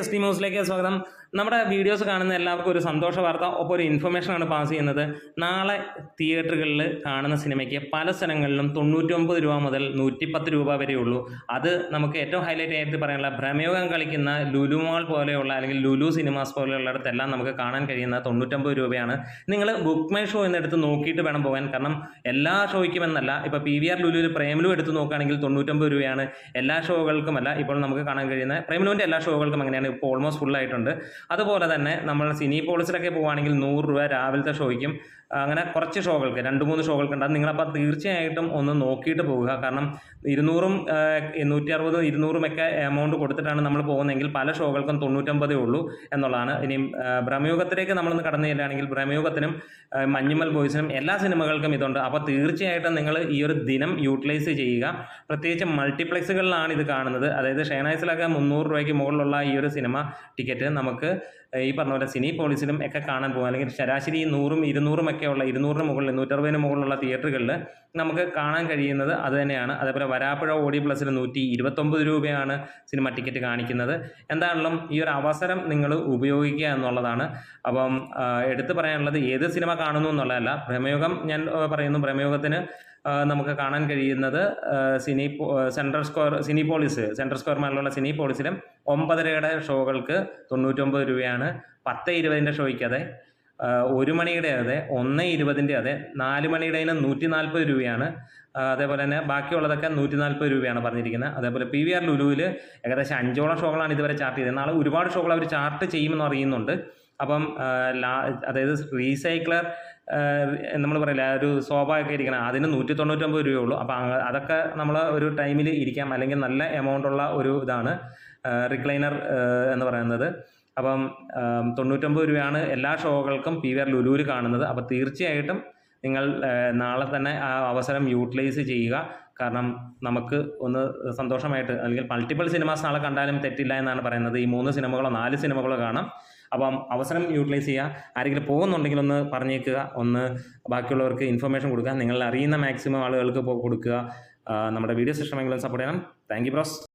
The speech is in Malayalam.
എസ് ടി ന്യൂസിലേക്ക് സ്വാഗതം. നമ്മുടെ വീഡിയോസ് കാണുന്ന എല്ലാവർക്കും ഒരു സന്തോഷ വാർത്ത ഒപ്പം ഒരു ഇൻഫർമേഷനാണ് പാസ് ചെയ്യുന്നത്. നാളെ തിയേറ്ററുകളിൽ കാണുന്ന സിനിമയ്ക്ക് പല സ്ഥലങ്ങളിലും തൊണ്ണൂറ്റൊമ്പത് രൂപ മുതൽ നൂറ്റിപ്പത്ത് രൂപ വരെയുള്ളൂ അത് നമുക്ക് ഏറ്റവും ഹൈലൈറ്റ് ആയിട്ട് പറയാനുള്ള ഭ്രമയോഗം കളിക്കുന്ന ലുലു മോൾ പോലെയുള്ള അല്ലെങ്കിൽ ലുലു സിനിമാസ് പോലെയുള്ളിടത്തെല്ലാം നമുക്ക് കാണാൻ കഴിയുന്ന തൊണ്ണൂറ്റൊമ്പത് രൂപയാണ്. നിങ്ങൾ ബുക്ക് മൈ ഷോ എന്നെടുത്ത് നോക്കിയിട്ട് വേണം പോകാൻ. കാരണം എല്ലാ ഷോയ്ക്കും എന്നല്ല ഇപ്പോൾ പി വി ആർ ലുലുവിൽ പ്രേമലു എടുത്ത് നോക്കുകയാണെങ്കിൽ തൊണ്ണൂറ്റൊമ്പത് രൂപയാണ് എല്ലാ ഷോകൾക്കുമല്ല ഇപ്പോൾ നമുക്ക് കാണാൻ കഴിയുന്ന പ്രേമലുവിന്റെ എല്ലാ ഷോകൾക്കും അങ്ങനെയാണ് ഇപ്പോൾ ഓൾമോസ്റ്റ് ഫുൾ ആയിട്ടുണ്ട്. അതുപോലെ തന്നെ നമ്മൾ സിനി പോളിസിലൊക്കെ പോവുകയാണെങ്കിൽ നൂറ് രൂപ രാവിലത്തെ ഷോയ്ക്കും അങ്ങനെ കുറച്ച് ഷോകൾക്ക് രണ്ട് മൂന്ന് ഷോകൾക്ക് ഉണ്ട്. അത് നിങ്ങളപ്പോൾ തീർച്ചയായിട്ടും ഒന്ന് നോക്കിയിട്ട് പോവുക. കാരണം ഇരുന്നൂറും നൂറ്റി അറുപതും ഇരുന്നൂറും ഒക്കെ എമൗണ്ട് കൊടുത്തിട്ടാണ് നമ്മൾ പോകുന്നതെങ്കിൽ പല ഷോകൾക്കും തൊണ്ണൂറ്റൊമ്പതേ ഉള്ളൂ എന്നുള്ളതാണ്. ഇനി ഭ്രമയുഗത്തിലേക്ക് നമ്മളൊന്ന് കടന്നു ചെല്ലുകയാണെങ്കിൽ ഭ്രമയുഗത്തിനും മഞ്ഞുമൽ ബോയ്സിനും എല്ലാ സിനിമകൾക്കും ഇതുണ്ട്. അപ്പോൾ തീർച്ചയായിട്ടും നിങ്ങൾ ഈ ഒരു ദിനം യൂട്ടിലൈസ് ചെയ്യുക. പ്രത്യേകിച്ച് മൾട്ടിപ്ലക്സുകളിലാണ് ഇത് കാണുന്നത്. അതായത് ഷെയനൈസിലൊക്കെ മുന്നൂറ് രൂപയ്ക്ക് മുകളിലുള്ള ഈ ഒരു സിനിമ ടിക്കറ്റ് നമുക്ക് ഈ പറഞ്ഞ പോലെ സിനി പോളിസിലും ഒക്കെ കാണാൻ പോകും. അല്ലെങ്കിൽ ശരാശരി നൂറും ഇരുന്നൂറും ഒക്കെ ഉള്ള ഇരുന്നൂറിന് മുകളിൽ നൂറ്ററുപതിന് മുകളിലുള്ള തിയേറ്ററുകളിൽ നമുക്ക് കാണാൻ കഴിയുന്നത് അത് തന്നെയാണ്. അതേപോലെ വരാപ്പുഴ ഓഡി പ്ലസിൽ നൂറ്റി ഇരുപത്തൊമ്പത് രൂപയാണ് സിനിമ ടിക്കറ്റ് കാണിക്കുന്നത്. എന്താണെങ്കിലും ഈ ഒരു അവസരം നിങ്ങൾ ഉപയോഗിക്കുക എന്നുള്ളതാണ്. അപ്പം എടുത്തു പറയാനുള്ളത് ഏത് സിനിമ കാണുന്നു എന്നുള്ളതല്ല ഭ്രമയുഗം ഞാൻ പറയുന്നു. ഭ്രമയുഗത്തിന് നമുക്ക് കാണാൻ കഴിയുന്നത് cine central square Cinepolis central square മാളിലുള്ള സിനിപോളിസിലും ഒമ്പതരയുടെ ഷോകൾക്ക് തൊണ്ണൂറ്റൊമ്പത് രൂപയാണ്. പത്ത് ഇരുപതിന്റെ ഷോയ്ക്ക് അതെ ആ, ഒരു മണിയുടെ അതെ ഒന്ന് ഇരുപതിന്റെ അതെ നാല് മണിയുടെ നൂറ്റി നാൽപ്പത് രൂപയാണ്. അതേപോലെ തന്നെ ബാക്കിയുള്ളതൊക്കെ നൂറ്റി നാൽപ്പത് രൂപയാണ് പറഞ്ഞിരിക്കുന്നത്. അതേപോലെ പി വി ആർ ലുലുവിൽ ഏകദേശം അഞ്ചോളം ഷോകളാണ് ഇതുവരെ ചാർട്ട് ചെയ്തത്. നാളെ ഒരുപാട് ഷോകൾ അവർ ചാർട്ട് ചെയ്യുമെന്ന് അറിയുന്നുണ്ട് അപ്പം അതായത് റീസൈക്ലർ നമ്മൾ പറയില്ല ഒരു സോഫയൊക്കെ ഇരിക്കണം. അതിന് നൂറ്റി തൊണ്ണൂറ്റൊമ്പത് രൂപയേ ഉള്ളൂ അപ്പം അതൊക്കെ നമ്മൾ ഒരു ടൈമിൽ ഇരിക്കാം. അല്ലെങ്കിൽ നല്ല എമൗണ്ട് ഉള്ള ഒരു ഇതാണ് റിക്ലൈനർ എന്ന് പറയുന്നത്. അപ്പം തൊണ്ണൂറ്റൊമ്പത് രൂപയാണ് എല്ലാ ഷോകൾക്കും പി വി ആർ ലുലുവിൽ കാണുന്നത്. അപ്പോൾ തീർച്ചയായിട്ടും നിങ്ങൾ നാളെ തന്നെ ആ അവസരം യൂട്ടിലൈസ് ചെയ്യുക. കാരണം നമുക്ക് ഒന്ന് സന്തോഷമായിട്ട് അല്ലെങ്കിൽ മൾട്ടിപ്പിൾ സിനിമാസ് നാളെ കണ്ടാലും തെറ്റില്ല എന്നാണ് പറയുന്നത്. ഈ മൂന്ന് സിനിമകളോ നാല് സിനിമകളോ കാണാം. അപ്പം അവസരം യൂട്ടിലൈസ് ചെയ്യുക. ആരെങ്കിലും പോകുന്നുണ്ടെങ്കിൽ ഒന്ന് പറഞ്ഞേക്കുക. ഒന്ന് ബാക്കിയുള്ളവർക്ക് ഇൻഫർമേഷൻ കൊടുക്കുക. നിങ്ങൾ അറിയുന്ന മാക്സിമം ആളുകൾക്ക് കൊടുക്കുക. നമ്മുടെ വീഡിയോസ് ഇഷ്ടമെങ്കിലും സപ്പോർട്ട് ചെയ്യണം. Thank you bros